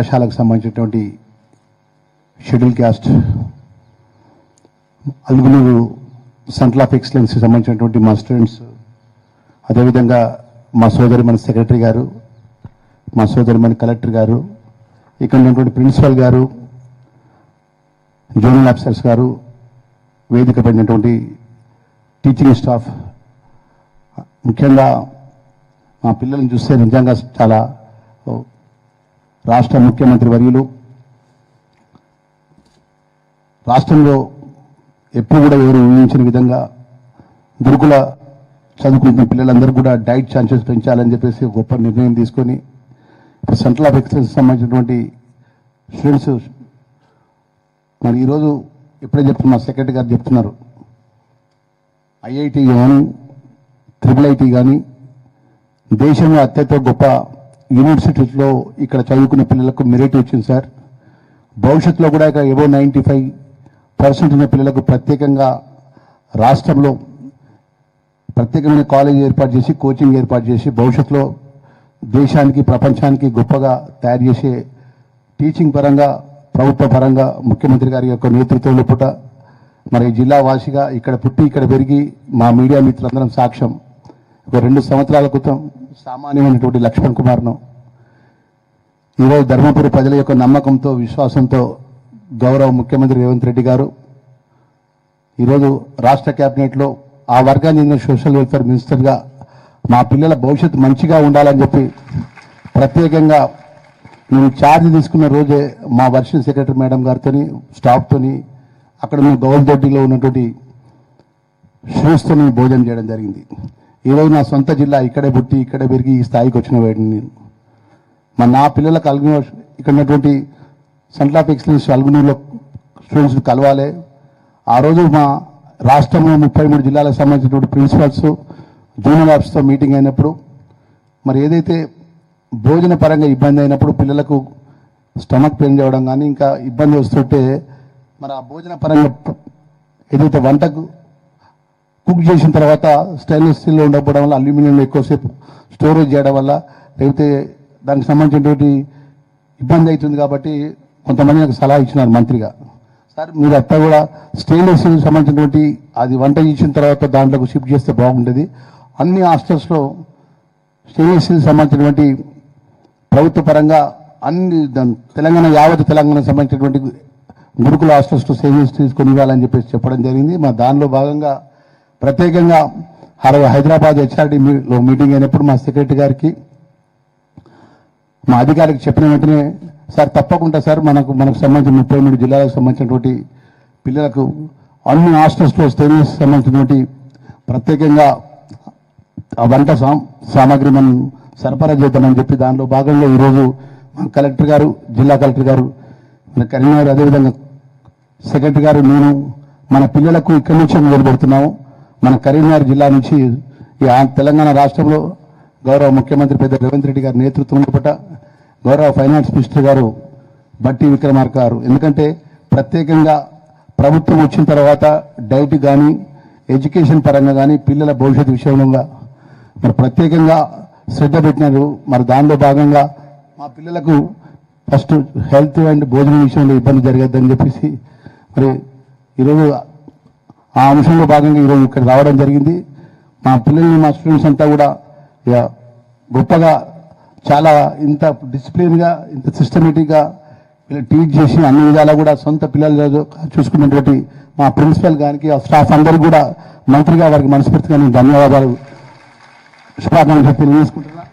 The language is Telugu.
కళాశాలకు సంబంధించినటువంటి schedule caste Alugunuru center of ఎక్సలెన్స్కి సంబంధించినటువంటి మా స్టూడెంట్స్ అదేవిధంగా మా సోదరి మన సెక్రటరీ గారు మా సోదరి మన కలెక్టర్ గారు ఇక్కడ ఉన్నటువంటి ప్రిన్సిపల్ గారు జోనల్ ఆఫీసర్స్ గారు వేదిక పడినటువంటి టీచింగ్ స్టాఫ్ ముఖ్యంగా మా పిల్లల్ని చూస్తే నిజంగా చాలా రాష్ట్ర ముఖ్యమంత్రి వర్యులు. రాష్ట్రంలో ఎప్పుడు కూడా ఎవరు ఊహించిన విధంగా గురుకుల చదువుకుంటున్న పిల్లలందరూ కూడా డైట్ ఛాన్సెస్ పెంచాలని చెప్పేసి గొప్ప నిర్ణయం తీసుకొని ఇప్పుడు సెంట్రల్ ఆఫ్ ఎక్సలెన్స్ సంబంధించినటువంటి స్టూడెంట్స్ మరి ఈరోజు ఎప్పుడే చెప్తున్నా సెక్రటరీ గారు చెప్తున్నారు. ఐఐటి కానీ ట్రిపుల్ ఐటీ కానీ దేశంలో అత్యంత గొప్ప యూనివర్సిటీస్లో ఇక్కడ చదువుకునే పిల్లలకు మెరిట్ వచ్చింది సార్ భవిష్యత్తులో కూడా ఇక ఎబో నైంటీ ఫైవ్ పర్సెంట్ ఉన్న పిల్లలకు ప్రత్యేకంగా రాష్ట్రంలో ప్రత్యేకమైన కాలేజ్ ఏర్పాటు చేసి కోచింగ్ ఏర్పాటు చేసి భవిష్యత్తులో దేశానికి ప్రపంచానికి గొప్పగా తయారు చేసే టీచింగ్ పరంగా ప్రభుత్వ పరంగా ముఖ్యమంత్రి గారి యొక్క నేతృత్వంలో పుట మరి జిల్లా వాసిగా ఇక్కడ పుట్టి ఇక్కడ పెరిగి మా మీడియా మిత్రులందరం సాక్ష్యం. ఒక రెండు సంవత్సరాల క్రితం సామాన్యమైనటువంటి లక్ష్మణ్ కుమార్ను. ఈరోజు ధర్మపురి ప్రజల యొక్క నమ్మకంతో విశ్వాసంతో గౌరవ ముఖ్యమంత్రి రేవంత్ రెడ్డి గారు ఈరోజు రాష్ట్ర కేబినెట్లో ఆ వర్గానికి చెందిన సోషల్ వెల్ఫేర్ మినిస్టర్గా మా పిల్లల భవిష్యత్తు మంచిగా ఉండాలని చెప్పి ప్రత్యేకంగా నేను ఛార్జ్ తీసుకున్న రోజే మా వర్షిల్ సెక్రటరీ మేడం గారితోని స్టాఫ్తోని అక్కడ మేము గౌరవ దొడ్డిలో ఉన్నటువంటి షూస్తోని భోజనం చేయడం జరిగింది. ఈరోజు నా సొంత జిల్లా ఇక్కడే పుట్టి ఇక్కడే పెరిగి ఈ స్థాయికి వచ్చిన వాడిని నేను. మా నా పిల్లలకు అల్గునూ ఇక్కడ ఉన్నటువంటి సెంటర్ ఆఫ్ ఎక్సలెన్స్ అల్గునూరులో స్టూడెంట్స్ కలవాలి. ఆ రోజు మా రాష్ట్రంలో ముప్పై మూడు జిల్లాలకు సంబంధించినటువంటి ప్రిన్సిపల్స్ జూనియర్ ఆఫీస్తో మీటింగ్ అయినప్పుడు మరి ఏదైతే భోజన పరంగా ఇబ్బంది అయినప్పుడు పిల్లలకు స్టమక్ పెయిన్ చేయడం కానీ ఇంకా ఇబ్బంది వస్తుంటే మరి ఆ భోజన పరంగా ఏదైతే వంటకు కుక్ చేసిన తర్వాత స్టెయిన్లెస్ స్టీల్లో ఉండకపోవడం వల్ల అల్యూమినియంలో ఎక్కువసేపు స్టోరేజ్ చేయడం వల్ల లేకపోతే దానికి సంబంధించినటువంటి ఇబ్బంది అవుతుంది కాబట్టి కొంతమంది నాకు సలహా ఇచ్చినారు మంత్రిగా. సార్ మీరు అత్త కూడా స్టెయిన్లెస్ స్టీల్ సంబంధించినటువంటి అది వంట చేసిన తర్వాత దాంట్లోకి షిఫ్ట్ చేస్తే బాగుంటుంది అన్ని హాస్టల్స్లో స్టెయిన్లెస్ స్టీల్ సంబంధించినటువంటి ప్రభుత్వ పరంగా అన్ని దాని తెలంగాణ యావత్ తెలంగాణకు సంబంధించినటువంటి గురుకుల హాస్టల్స్లో సేవింగ్స్ తీసుకొని ఇవ్వాలని చెప్పేసి చెప్పడం జరిగింది. మా దానిలో భాగంగా ప్రత్యేకంగా హర- హైదరాబాద్ హెచ్ఆర్డీలో మీటింగ్ అయినప్పుడు మా సెక్రటరీ గారికి మా అధికారికి చెప్పిన వెంటనే సార్ తప్పకుండా సార్ మనకు మనకు సంబంధించిన ముప్పై మూడు జిల్లాలకు సంబంధించినటువంటి పిల్లలకు అన్ని హాస్టల్స్లో స్టేనియస్ సంబంధించినటువంటి ప్రత్యేకంగా ఆ వంట సా సామాగ్రి మనం సరఫరా చేద్దామని చెప్పి దానిలో భాగంగా ఈరోజు మన కలెక్టర్ గారు జిల్లా కలెక్టర్ గారు మన కరీంనగర్ అదేవిధంగా సెక్రటరీ గారు నేను మన పిల్లలకు ఇక్కడి నుంచి మొదలు పెడుతున్నాము మన కరీంనగర్ జిల్లా నుంచి ఈ తెలంగాణ రాష్ట్రంలో గౌరవ ముఖ్యమంత్రి పెద్ద రేవంత్ రెడ్డి గారి నేతృత్వంలో పట గౌరవ ఫైనాన్స్ మినిస్టర్ గారు బట్టి విక్రమార్క గారు. ఎందుకంటే ప్రత్యేకంగా ప్రభుత్వం వచ్చిన తర్వాత డైట్ కానీ ఎడ్యుకేషన్ పరంగా కానీ పిల్లల భవిష్యత్తు విషయంలో మరి ప్రత్యేకంగా శ్రద్ధ పెట్టినారు. మరి దానిలో భాగంగా మా పిల్లలకు ఫస్ట్ హెల్త్ అండ్ భోజనం విషయంలో ఇబ్బంది జరగద్దని చెప్పేసి మరి ఈరోజు ఆ అంశంలో భాగంగా ఈరోజు ఇక్కడ రావడం జరిగింది. మా పిల్లల్ని మా స్టూడెంట్స్ అంతా కూడా ఇక గొప్పగా చాలా ఇంత డిసిప్లిన్గా ఇంత సిస్టమేటిక్గా వీళ్ళు టీచ్ చేసి అన్ని విధాలా కూడా సొంత పిల్లలు చూసుకున్నటువంటి మా ప్రిన్సిపల్ గారికి ఆ స్టాఫ్ అందరూ కూడా మంత్రిగా వారికి మనస్ఫూర్తిగా నేను ధన్యవాదాలు. శుభాకాంక్షలు తెలియజేసుకుంటున్నా.